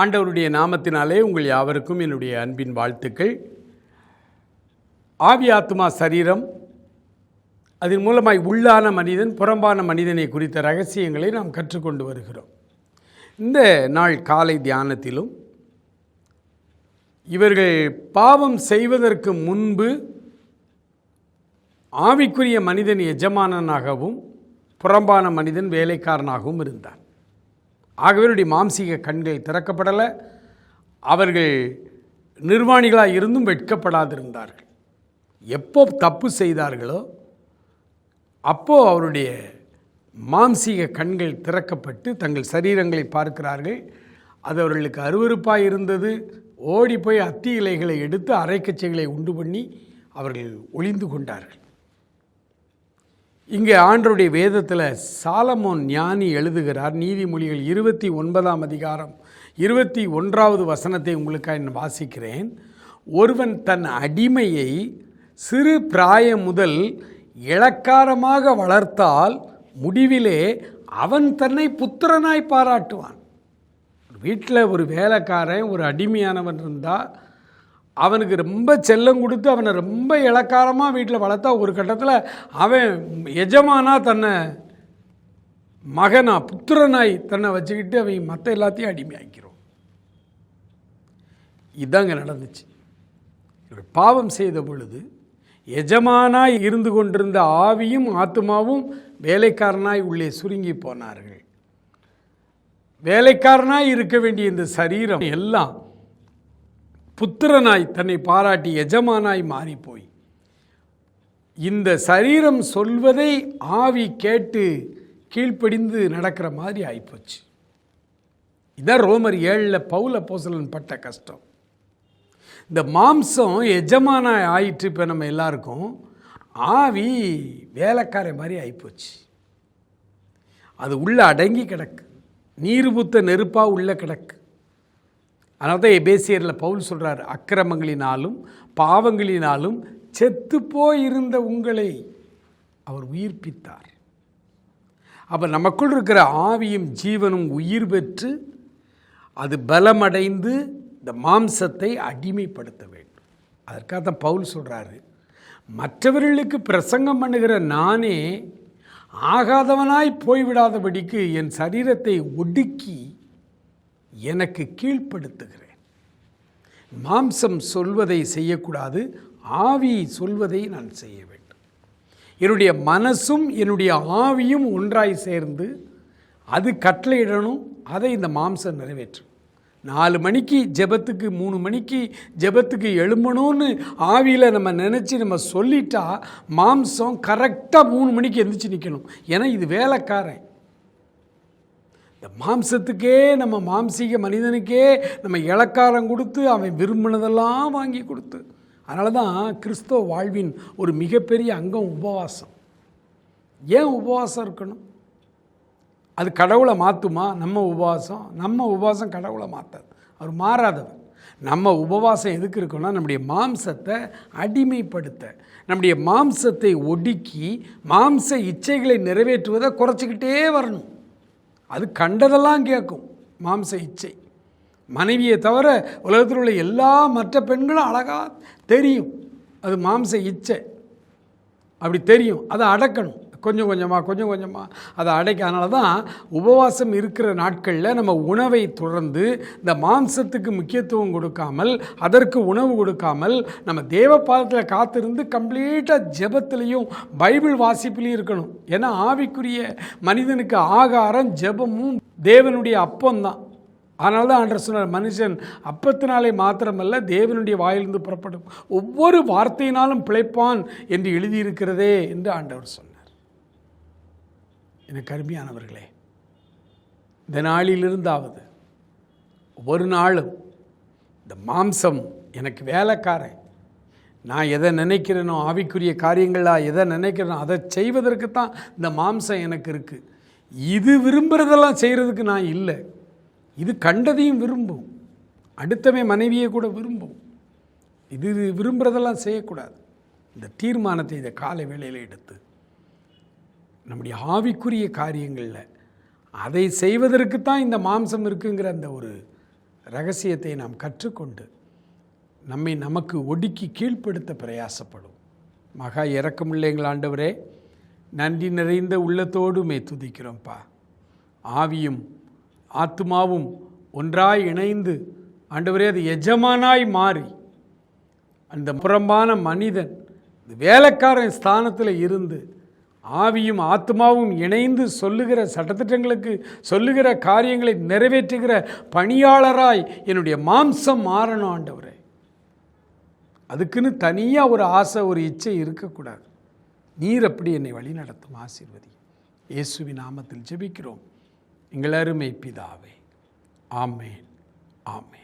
ஆண்டவருடைய நாமத்தினாலே உங்கள் யாவருக்கும் என்னுடைய அன்பின் வாழ்த்துக்கள். ஆவி ஆத்மா சரீரம் அதன் மூலமாய் உள்ளான மனிதன் புறம்பான மனிதனை குறித்த ரகசியங்களை நாம் கற்றுக்கொண்டு வருகிறோம். இந்த நாள் காலை தியானத்திலும் இவர்கள் பாவம் செய்வதற்கு முன்பு ஆவிக்குரிய மனிதன் எஜமானனாகவும் புறம்பான மனிதன் வேலைக்காரனாகவும் இருந்தான். ஆகவே மாம்சீக கண்கள் திறக்கப்படலை. அவர்கள் நிர்வாணிகளாக இருந்தும் வெட்கப்படாதிருந்தார்கள். எப்போ தப்பு செய்தார்களோ அப்போ அவருடைய மாம்சீக கண்கள் திறக்கப்பட்டு தங்கள் சரீரங்களை பார்க்கிறார்கள். அது அவர்களுக்கு அருவருப்பாக இருந்தது. ஓடி போய் அத்தி இலைகளை எடுத்து அரைக்கச்சைகளை உண்டு பண்ணி அவர்கள் ஒளிந்து கொண்டார்கள். இங்கே ஆண்டருடைய வேதத்தில் சாலமோன் ஞானி எழுதுகிறார். நீதிமொழிகள் இருபத்தி ஒன்பதாம் அதிகாரம் இருபத்தி ஒன்றாவது வசனத்தை உங்களுக்காக நான் வாசிக்கிறேன். ஒருவன் தன் அடிமையை சிறு பிராயம் முதல் இளக்காரமாக வளர்த்தால் முடிவிலே அவன் தன்னை புத்திரனாய் பாராட்டுவான். வீட்டில் ஒரு வேலைக்காரன் ஒரு அடிமையானவன் இருந்தால் அவனுக்கு ரொம்ப செல்லம் கொடுத்து அவனை ரொம்ப இலக்காரமாக வீட்டில் வளர்த்தா ஒரு கட்டத்தில் அவன் எஜமானா தன்னை மகனா புத்திரனாய் தன்னை வச்சுக்கிட்டு அவன் மற்ற எல்லாத்தையும் அடிமையாக்கிறோம் இதாங்க நடந்துச்சு. இவர் பாவம் செய்த பொழுது எஜமானாய் இருந்து கொண்டிருந்த ஆவியும் ஆத்மாவும் வேலைக்காரனாய் உள்ளே சுருங்கி போனார்கள். வேலைக்காரனாய் இருக்க வேண்டிய இந்த சரீரம் எல்லாம் புத்திரனாய் தன்னை பாராட்டி எஜமானாய் மாறிப்போய். இந்த சரீரம் சொல்வதை ஆவி கேட்டு கீழ்ப்படிந்து நடக்கிற மாதிரி ஆயிப்போச்சு. இதான் ரோமர் ஏழில் பவுல போசலன் பட்ட கஷ்டம். இந்த மாம்சம் எஜமானாய் ஆயிற்று இப்போ நம்ம எல்லாருக்கும். ஆவி வேலைக்கார மாதிரி ஆயிப்போச்சு. அது உள்ளே அடங்கி கிடக்கு. நீர் புத்த நெருப்பாக உள்ளே கிடக்கு. அதனால தான் எபேசியரில் பவுல் சொல்கிறார் அக்கிரமங்களினாலும் பாவங்களினாலும் செத்துப்போயிருந்த உங்களை அவர் உயிர்ப்பித்தார். அப்போ நமக்குள் இருக்கிற ஆவியும் ஜீவனும் உயிர் பெற்று அது பலமடைந்து இந்த மாம்சத்தை அடிமைப்படுத்த வேண்டும். அதற்காக தான் பவுல் சொல்கிறாரு மற்றவர்களுக்கு பிரசங்கம் பண்ணுகிற நானே ஆகாதவனாய் போய்விடாதபடிக்கு என் சரீரத்தை ஒடுக்கி எனக்கு கீழ்ப்படுத்துகிறேன். மாம்சம் சொல்வதை செய்யக்கூடாது ஆவி சொல்வதை நான் செய்ய வேண்டும். என்னுடைய மனசும் என்னுடைய ஆவியும் ஒன்றாய் சேர்ந்து அது கட்டளையிடணும் அதை இந்த மாம்சம் நிறைவேற்றும். நாலு மணிக்கு ஜெபத்துக்கு மூணு மணிக்கு ஜெபத்துக்கு எழும்பணும்னு ஆவியில் நம்ம நினச்சி நம்ம சொல்லிட்டா மாம்சம் கரெக்டாக மூணு மணிக்கு எந்திரிச்சு நிற்கணும் ஏன்னா இது வேலைக்காரன். இந்த மாம்சத்துக்கே நம்ம மாம்சீக மனிதனுக்கே நம்ம இலக்காரம் கொடுத்து அவன் விரும்பினதெல்லாம் வாங்கி கொடுத்து. அதனால தான் கிறிஸ்தவ வாழ்வின் ஒரு மிகப்பெரிய அங்கம் உபவாசம். ஏன் உபவாசம் இருக்கணும்? அது கடவுளை மாற்றுமா நம்ம உபவாசம். நம்ம உபவாசம் கடவுளை மாற்றாது அவர் மாறாதவர். நம்ம உபவாசம் எதுக்கு இருக்கோம்னா நம்முடைய மாம்சத்தை அடிமைப்படுத்த. நம்முடைய மாம்சத்தை ஒடுக்கி மாம்ச இச்சைகளை நிறைவேற்றுவதை குறைச்சிக்கிட்டே வரணும். அது கண்டதெல்லாம் கேட்கும். மாம்ச இச்சை. மனைவியை தவிர உலகத்தில் உள்ள எல்லா மற்ற பெண்களும் அழகாக தெரியும். அது மாம்ச இச்சை. அப்படி தெரியும். அதை அடக்கணும். கொஞ்சம் கொஞ்சமாக கொஞ்சம் கொஞ்சமாக அதை அடைக்க அதனால தான் உபவாசம் இருக்கிற நாட்களில் நம்ம உணவை தொடர்ந்து இந்த மாம்சத்துக்கு முக்கியத்துவம் கொடுக்காமல் அதற்கு உணவு கொடுக்காமல் நம்ம தேவ பாதத்தில் காத்திருந்து கம்ப்ளீட்டாக ஜெபத்திலையும் பைபிள் வாசிப்புலையும் இருக்கணும். ஏன்னா ஆவிக்குரிய மனிதனுக்கு ஆகாரம் ஜெபமும் தேவனுடைய அப்பம்தான் அதனால தான் ஆண்டர் சொன்னார் மனுஷன் அப்பத்தினாலே மாத்திரமல்ல தேவனுடைய வாயிலிருந்து புறப்படும். ஒவ்வொரு வார்த்தையினாலும் பிழைப்பான் என்று எழுதியிருக்கிறதே என்று ஆண்டவர் சொன்னார். எனக்கு அருமையானவர்களே இந்த நாளிலிருந்தாவது ஒரு நாளும் இந்த மாம்சம் எனக்கு வேலைக்காரன். நான் எதை நினைக்கிறேனோ ஆவிக்குரிய காரியங்களாக எதை நினைக்கிறேனோ அதை செய்வதற்கு தான் இந்த மாம்சம் எனக்கு இருக்குது இது விரும்புகிறதெல்லாம் செய்கிறதுக்கு நான் இல்லை. இது கண்டதையும் விரும்பும். அடுத்தவன் மனைவியை கூட விரும்பும். இது விரும்புகிறதெல்லாம் செய்யக்கூடாது. இந்த தீர்மானத்தை இந்த காலை வேளையில் எடுத்து நம்முடைய ஆவிக்குரிய காரியங்களில். அதை செய்வதற்கு தான் இந்த மாம்சம் இருக்குங்கிற அந்த ஒரு ரகசியத்தை நாம் கற்றுக்கொண்டு நம்மை நமக்கு ஒடுக்கி கீழ்ப்படுத்த பிரயாசப்படும். மகா இறக்கமில்லை எங்கள் ஆண்டவரே நன்றி நிறைந்த உள்ளத்தோடுமே துதிக்கிறோம்ப்பா ஆவியும் ஆத்மாவும் ஒன்றாய் இணைந்து ஆண்டவரே அது எஜமானாய் மாறி அந்த புறம்பான மனிதன் வேலைக்காரன் ஸ்தானத்தில் இருந்து ஆவியும் ஆத்மாவும் இணைந்து சொல்லுகிற சட்டத்திட்டங்களுக்கு சொல்லுகிற காரியங்களை நிறைவேற்றுகிற பணியாளராய் என்னுடைய மாம்சம் மாறணும் ஆண்டவர். அதுக்குன்னு தனியாக ஒரு ஆசை ஒரு இச்சை இருக்கக்கூடாது. நீர் அப்படி என்னை வழி நடத்தும் ஆசீர்வதி. இயேசுவி நாமத்தில் ஜெபிக்கிறோம். எங்கள் அருமை பிதாவே. ஆமேன். ஆமேன்.